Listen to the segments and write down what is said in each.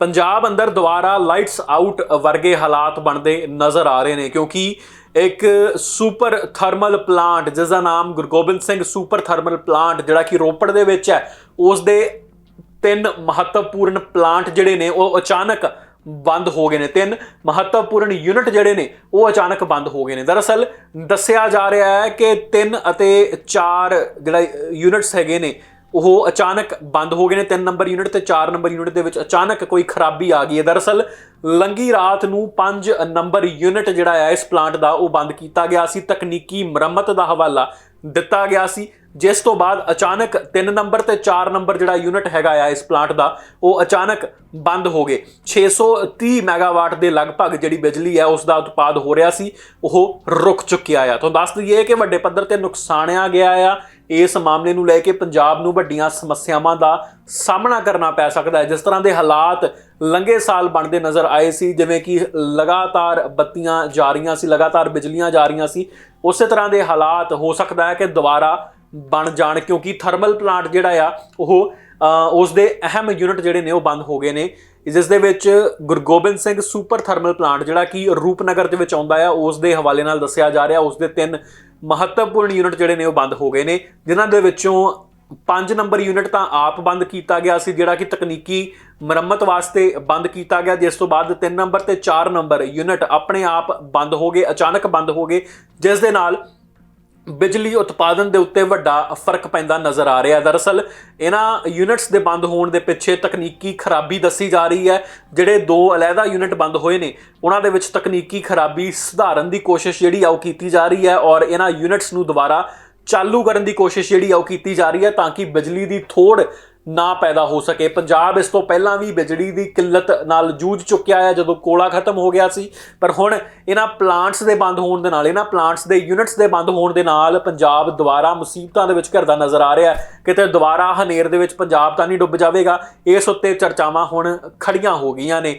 ਪੰਜਾਬ ਅੰਦਰ ਦੁਬਾਰਾ lights out ਵਰਗੇ ਹਾਲਾਤ ਬਣਦੇ ਨਜ਼ਰ ਆ ਰਹੇ ਨੇ, ਕਿਉਂਕਿ ਇੱਕ ਸੁਪਰ ਥਰਮਲ ਪਲਾਂਟ ਜਿਸ ਦਾ ਨਾਮ Guru Gobind Singh super thermal plant ਜਿਹੜਾ ਕਿ ਰੋਪੜ ਦੇ ਵਿੱਚ ਹੈ ਉਸ ਦੇ ਤਿੰਨ ਮਹੱਤਵਪੂਰਨ ਪਲਾਂਟ ਜਿਹੜੇ ਨੇ, ਉਹ ਅਚਾਨਕ ਬੰਦ ਹੋ ਗਏ ਨੇ। ਤਿੰਨ ਮਹੱਤਵਪੂਰਨ ਯੂਨਿਟ ਜਿਹੜੇ ਨੇ, ਉਹ ਅਚਾਨਕ ਬੰਦ ਹੋ ਗਏ ਨੇ। ਦਰਅਸਲ ਦੱਸਿਆ ਜਾ ਰਿਹਾ ਹੈ ਕਿ ਤਿੰਨ ਅਤੇ ਚਾਰ ਜਿਹੜਾ ਯੂਨਿਟਸ ਹੈਗੇ ਨੇ ਉਹ ਅਚਾਨਕ ਬੰਦ ਹੋ ਗਏ ਨੇ 3 ਨੰਬਰ ਯੂਨਿਟ ਤੇ 4 ਨੰਬਰ ਯੂਨਿਟ ਦੇ ਵਿੱਚ ਅਚਾਨਕ ਕੋਈ ਖਰਾਬੀ ਆ ਗਈ ਹੈ। ਦਰਅਸਲ ਲੰਗੀ ਰਾਤ ਨੂੰ 5 ਨੰਬਰ ਯੂਨਿਟ ਜਿਹੜਾ ਹੈ ਇਸ ਪਲਾਂਟ ਦਾ ਉਹ ਬੰਦ ਕੀਤਾ ਗਿਆ ਸੀ। ਤਕਨੀਕੀ ਮੁਰੰਮਤ ਦਾ ਹਵਾਲਾ ਦਿੱਤਾ ਗਿਆ ਸੀ। ਜਿਸ ਤੋਂ ਬਾਅਦ ਅਚਾਨਕ 3 ਨੰਬਰ ਤੇ 4 ਨੰਬਰ ਜਿਹੜਾ ਯੂਨਿਟ ਹੈਗਾ ਆ ਇਸ ਪਲਾਂਟ ਦਾ, ਉਹ ਅਚਾਨਕ ਬੰਦ ਹੋ ਗਏ। 630 ਮੈਗਾਵਾਟ ਦੇ ਲਗਭਗ ਜਿਹੜੀ ਬਿਜਲੀ ਹੈ ਉਸ ਦਾ ਉਤਪਾਦ ਹੋ ਰਿਹਾ ਸੀ, ਉਹ ਰੁਕ ਚੁੱਕਿਆ ਆ। ਤੁਹਾਨੂੰ ਦੱਸ ਦਈਏ ਕਿ ਵੱਡੇ ਪੱਧਰ ਤੇ ਨੁਕਸਾਨਿਆ ਗਿਆ ਆ। ਇਸ ਮਾਮਲੇ ਨੂੰ ਲੈ ਕੇ ਪੰਜਾਬ ਨੂੰ ਵੱਡੀਆਂ ਸਮੱਸਿਆਵਾਂ ਦਾ ਸਾਹਮਣਾ ਕਰਨਾ ਪੈ ਸਕਦਾ ਹੈ। ਜਿਸ ਤਰ੍ਹਾਂ ਦੇ ਹਾਲਾਤ ਲੰਘੇ ਸਾਲ ਬਣਦੇ ਨਜ਼ਰ ਆਏ ਸੀ, ਜਿਵੇਂ ਕਿ ਲਗਾਤਾਰ ਬੱਤੀਆਂ ਜਾ ਰਹੀਆਂ ਸੀ, ਲਗਾਤਾਰ ਬਿਜਲੀਆਂ ਜਾ ਰਹੀਆਂ ਸੀ, ਉਸੇ ਤਰ੍ਹਾਂ ਦੇ ਹਾਲਾਤ ਹੋ ਸਕਦਾ ਹੈ ਕਿ ਦੁਬਾਰਾ ਬਣ ਜਾਣ ਕਿਉਂਕਿ ਥਰਮਲ ਪਲਾਂਟ ਜਿਹੜਾ ਆ ਉਹ ਅ, ਉਸ ਦੇ ਅਹਿਮ ਯੂਨਿਟ ਜਿਹੜੇ ਨੇ ਉਹ ਬੰਦ ਹੋ ਗਏ ਨੇ। ਜਿਸ ਦੇ ਵਿੱਚ Guru Gobind Singh super thermal plant ਜਿਹੜਾ ਕਿ ਰੂਪਨਗਰ ਦੇ ਵਿੱਚ ਆਉਂਦਾ ਆ ਉਸ ਦੇ ਹਵਾਲੇ ਨਾਲ ਦੱਸਿਆ ਜਾ ਰਿਹਾ ਉਸ ਦੇ ਤਿੰਨ ਮਹੱਤਵਪੂਰਨ ਯੂਨਿਟ ਜਿਹੜੇ ਨੇ ਉਹ ਬੰਦ ਹੋ ਗਏ ਨੇ। ਜਿਨ੍ਹਾਂ ਦੇ ਵਿੱਚੋਂ 5 ਨੰਬਰ ਯੂਨਿਟ ਤਾਂ ਆਪ ਬੰਦ ਕੀਤਾ ਗਿਆ ਸੀ ਜਿਹੜਾ ਕਿ ਤਕਨੀਕੀ ਮੁਰੰਮਤ ਵਾਸਤੇ ਬੰਦ ਕੀਤਾ ਗਿਆ। ਜਿਸ ਤੋਂ ਬਾਅਦ 3 ਨੰਬਰ ਤੇ 4 ਨੰਬਰ ਯੂਨਿਟ ਆਪਣੇ ਆਪ ਬੰਦ ਹੋ ਗਏ ਅਚਾਨਕ ਬੰਦ ਹੋ ਗਏ। ਜਿਸ ਦੇ ਨਾਲ ਬਿਜਲੀ ਉਤਪਾਦਨ ਦੇ ਉੱਤੇ ਵੱਡਾ ਫ਼ਰਕ ਪੈਂਦਾ ਨਜ਼ਰ ਆ ਰਿਹਾ। ਦਰਅਸਲ, ਇਹਨਾਂ ਯੂਨਿਟਸ ਦੇ ਬੰਦ ਹੋਣ ਦੇ ਪਿੱਛੇ ਤਕਨੀਕੀ ਖਰਾਬੀ ਦੱਸੀ ਜਾ ਰਹੀ ਹੈ। ਜਿਹੜੇ ਦੋ ਅਲੱਗਾ ਯੂਨਿਟ ਬੰਦ ਹੋਏ ਨੇ, ਉਹਨਾਂ ਦੇ ਵਿੱਚ ਤਕਨੀਕੀ ਖਰਾਬੀ ਸੁਧਾਰਨ ਦੀ ਕੋਸ਼ਿਸ਼ ਜਿਹੜੀ ਆ ਉਹ ਕੀਤੀ ਜਾ ਰਹੀ ਹੈ ਔਰ ਇਹਨਾਂ ਯੂਨਿਟਸ ਨੂੰ ਦੁਬਾਰਾ ਚਾਲੂ ਕਰਨ ਦੀ ਕੋਸ਼ਿਸ਼ ਜਿਹੜੀ ਆ ਉਹ ਕੀਤੀ ਜਾ ਰਹੀ ਹੈ ਤਾਂ ਕਿ ਬਿਜਲੀ ਦੀ ਥੋੜ ਨਾ ਪੈਦਾ ਹੋ ਸਕੇ। ਪੰਜਾਬ ਇਸ ਤੋਂ ਪਹਿਲਾਂ ਵੀ ਬਿਜਲੀ ਦੀ ਕਿੱਲਤ ਨਾਲ ਜੂਝ ਚੁੱਕਿਆ ਹੈ, ਜਦੋਂ ਕੋਲਾ ਖਤਮ ਹੋ ਗਿਆ ਸੀ। ਪਰ ਹੁਣ ਇਹਨਾਂ ਪਲਾਂਟਸ ਦੇ ਬੰਦ ਹੋਣ ਦੇ ਨਾਲ, ਇਹਨਾਂ ਪਲਾਂਟਸ ਦੇ ਯੂਨਿਟਸ ਦੇ ਬੰਦ ਹੋਣ ਦੇ ਨਾਲ ਪੰਜਾਬ ਦੁਬਾਰਾ ਮੁਸੀਬਤਾਂ ਦੇ ਵਿੱਚ ਘਿਰਦਾ ਨਜ਼ਰ ਆ ਰਿਹਾ ਹੈ। ਕਿਤੇ ਦੁਬਾਰਾ ਹਨੇਰ ਦੇ ਵਿੱਚ ਪੰਜਾਬ ਤਾਂ ਨਹੀਂ ਡੁੱਬ ਜਾਵੇਗਾ, ਇਸ ਉੱਤੇ ਚਰਚਾਵਾਂ ਹੁਣ ਖੜੀਆਂ ਹੋ ਗਈਆਂ ਨੇ।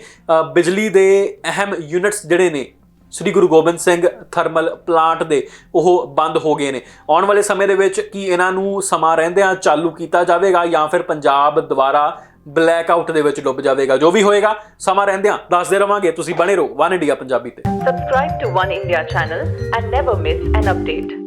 ਬਿਜਲੀ ਦੇ ਅਹਿਮ ਯੂਨਿਟਸ ਜਿਹੜੇ ਨੇ ਸ੍ਰੀ ਗੁਰੂ ਗੋਬਿੰਦ ਸਿੰਘ ਥਰਮਲ ਪਲਾਂਟ ਦੇ ਉਹ ਬੰਦ ਹੋ ਗਏ ਨੇ। ਆਉਣ ਵਾਲੇ ਸਮੇਂ ਦੇ ਵਿੱਚ ਕੀ ਇਹਨਾਂ ਨੂੰ ਸਮਾਂ ਰਹਿੰਦਿਆਂ ਚਾਲੂ ਕੀਤਾ ਜਾਵੇਗਾ ਜਾਂ ਫਿਰ ਪੰਜਾਬ ਦੁਬਾਰਾ ਬਲੈਕ ਆਊਟ ਦੇ ਵਿੱਚ ਡੁੱਬ ਜਾਵੇਗਾ? ਜੋ ਵੀ ਹੋਏਗਾ, ਸਮਾਂ ਰਹਿੰਦਿਆਂ ਦੱਸਦੇ ਰਵਾਂਗੇ। ਤੁਸੀਂ ਬਣੇ ਰਹੋ, ਵਨ ਇੰਡੀਆ ਪੰਜਾਬੀ ਤੇ। Subscribe to One India channel and never miss an update.